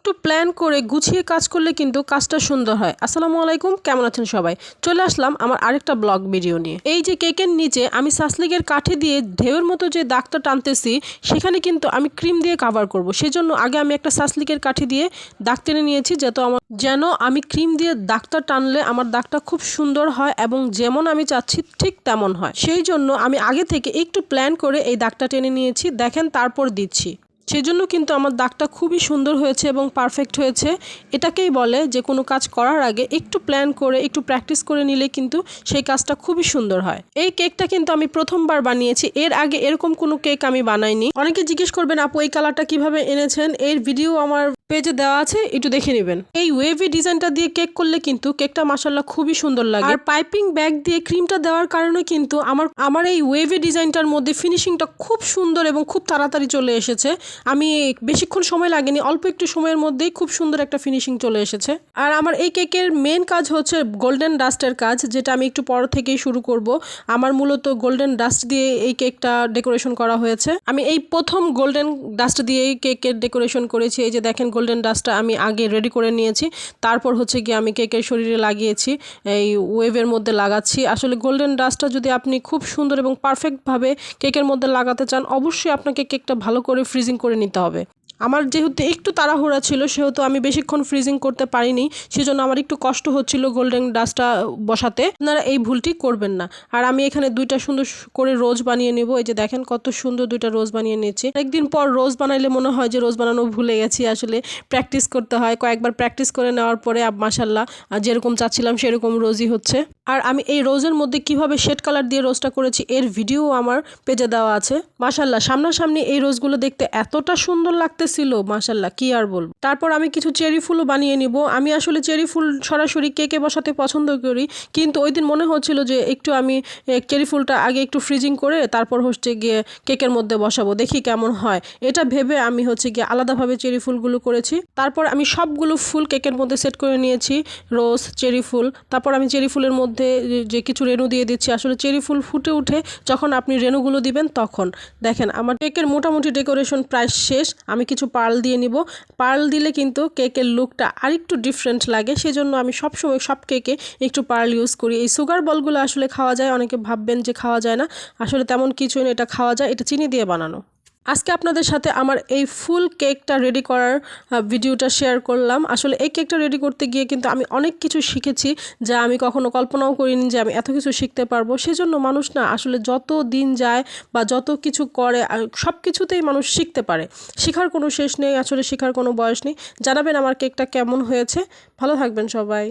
একটু প্ল্যান করে গুছিয়ে কাজ করলে কিন্তু কাজটা সুন্দর হয়। আসসালামু আলাইকুম, কেমন আছেন সবাই? চলে আসলাম আমার আরেকটা ব্লগ ভিডিও নিয়ে। এই যে কেকের নিচে আমি সাসলিগের কাঠি দিয়ে ঢেউয়ের মতো যে দাগটা টানতেছি, সেখানে কিন্তু আমি ক্রিম দিয়ে কাভার করব। সেজন্য আগে আমি একটা সাসলিকের কাঠি দিয়ে দাগ টেনে নিয়েছি যাতে আমার যেন আমি ক্রিম দিয়ে দাগটা টানলে আমার দাগটা খুব সুন্দর হয় এবং যেমন আমি চাচ্ছি ঠিক তেমন হয়। সেই জন্য আমি আগে থেকে একটু প্ল্যান করে এই দাগটা টেনে নিয়েছি। দেখেন তারপর দিচ্ছি। সেজন্য কিন্তু আমার দাগটা খুবই সুন্দর হয়েছে এবং পারফেক্ট হয়েছে। এটাকেই বলে যে কোনো কাজ করার আগে একটু প্ল্যান করে, একটু প্র্যাকটিস করে নিলে কিন্তু সেই কাজটা খুবই সুন্দর হয়। এই কেকটা কিন্তু আমি প্রথমবার বানিয়েছি। এর আগে এরকম কোনো কেক আমি বানাইনি। অনেকে জিজ্ঞেস করবেন, আপু, এই কালারটা কীভাবে এনেছেন? এর ভিডিও আমার পেজে দেওয়া আছে, একটু দেখে নেবেন। এই ওয়েভি ডিজাইনটা দিয়ে কেক করলে কিন্তু কেকটা মাসাল্লাহ খুবই সুন্দর লাগে। আর পাইপিং ব্যাগ দিয়ে ক্রিমটা দেওয়ার কারণে কিন্তু আমার আমার এই ওয়েভি ডিজাইনটার মধ্যে ফিনিশিংটা খুব সুন্দর এবং খুব তাড়াতাড়ি চলে এসেছে। আমি বেশিক্ষণ সময় লাগেনি, অল্প একটু সময়ের মধ্যেই খুব সুন্দর একটা ফিনিশিং চলে এসেছে। আর আমার এই কেকের মেন কাজ হচ্ছে গোল্ডেন ডাস্টের কাজ, যেটা আমি একটু পর থেকেই শুরু করব। আমার মূলত গোল্ডেন ডাস্ট দিয়ে এই কেকটা ডেকোরেশন করা হয়েছে। আমি এই প্রথম গোল্ডেন ডাস্ট দিয়ে কেকের ডেকোরেশন করেছি। এই যে দেখেন গোল্ডেন ডাস্টটা আমি আগে রেডি করে নিয়েছি। তারপর হচ্ছে গিয়ে আমি কেকের শরীরে লাগিয়েছি, এই ওয়েভের মধ্যে লাগাচ্ছি। আসলে গোল্ডেন ডাস্টটা যদি আপনি খুব সুন্দর এবং পারফেক্টভাবে কেকের মধ্যে লাগাতে চান, অবশ্যই আপনাকে কেকটা ভালো করে ফ্রিজিং করে নিতে হবে। আমার যেহেতু একটু তাড়াহুড়া ছিল, সেহেতু আমি বেশিক্ষণ ফ্রিজিং করতে পারিনি, সেজন্য আমার একটু কষ্ট হচ্ছিল গোল্ডেন ডাস্টটা বসাতে। আপনারা এই ভুলটি করবেন না। আর আমি এখানে দুইটা সুন্দর করে রোজ বানিয়ে নেব। এই যে দেখেন কত সুন্দর দুইটা রোজ বানিয়ে নিয়েছি। একদিন পর রোজ বানাইলে মনে হয় যে রোজ বানানো ভুলে গেছি, আসলে প্র্যাকটিস করতে হয়। কয়েকবার প্র্যাকটিস করে নেওয়ার পরে মাসাল্লাহ যেরকম চাচ্ছিলাম সেরকম রোজই হচ্ছে। আর আমি এই রোজের মধ্যে কীভাবে শেড কালার দিয়ে রোজটা করেছি, এর ভিডিও আমার পেজে দেওয়া আছে। মাসাল্লাহ সামনাসামনি এই রোজগুলো দেখতে এতটা সুন্দর লাগতেছিল মাসাল্লাহ কি আর বলব। তারপর আমি কিছু চেরি ফুলও বানিয়ে নিব। আমি আসলে চেরি ফুল সরাসরি কেকে বসাতে পছন্দ করি, কিন্তু ওই দিন মনে হচ্ছিল যে একটু আমি চেরি ফুলটা আগে একটু ফ্রিজিং করে তারপর হচ্ছে গিয়ে কেকের মধ্যে বসাবো, দেখি কেমন হয়। এটা ভেবে আমি হচ্ছে গিয়ে আলাদাভাবে চেরি ফুলগুলো করেছি। তারপর আমি সবগুলো ফুল কেকের মধ্যে সেট করে নিয়েছি, রোজ চেরি ফুল। তারপর আমি চেরি ফুলের মধ্যে যে কিছু রেণু দিয়ে দিচ্ছি, আসলে চেরি ফুল ফুটে উঠে যখন আপনি রেণুগুলো দিবেন তখন। দেখেন, আমার কেকের মোটামুটি ডেকোরেশন প্রায় শেষ, আমি কিছু পার্ল দিয়ে নিব। পার্ল দিলে কিন্তু কেকের লুকটা আরেকটু ডিফারেন্ট লাগে, সেজন্য আমি সবসময় সব কেকে একটু পার্ল ইউজ করি। এই সুগার বলগুলো আসলে খাওয়া যায়, অনেকে ভাববেন যে খাওয়া যায় না। আসলে তেমন কিছুই না, এটা খাওয়া যায়, এটা চিনি দিয়ে বানানো। আজকে আপনাদের সাথে আমার এই ফুল কেকটা রেডি করার ভিডিওটা শেয়ার করলাম। আসলে এই কেকটা রেডি করতে গিয়ে কিন্তু আমি অনেক কিছু শিখেছি যা আমি কখনো কল্পনাও করিনি যে আমি এত কিছু শিখতে পারব। সেজন্য মানুষ না, আসলে যত দিন যায় বা যত কিছু করে সব কিছুতেই মানুষ শিখতে পারে। শেখার কোনো শেষ নেই, আসলে শেখার কোনো বয়স নেই। জানাবেন আমার কেকটা কেমন হয়েছে। ভালো থাকবেন সবাই।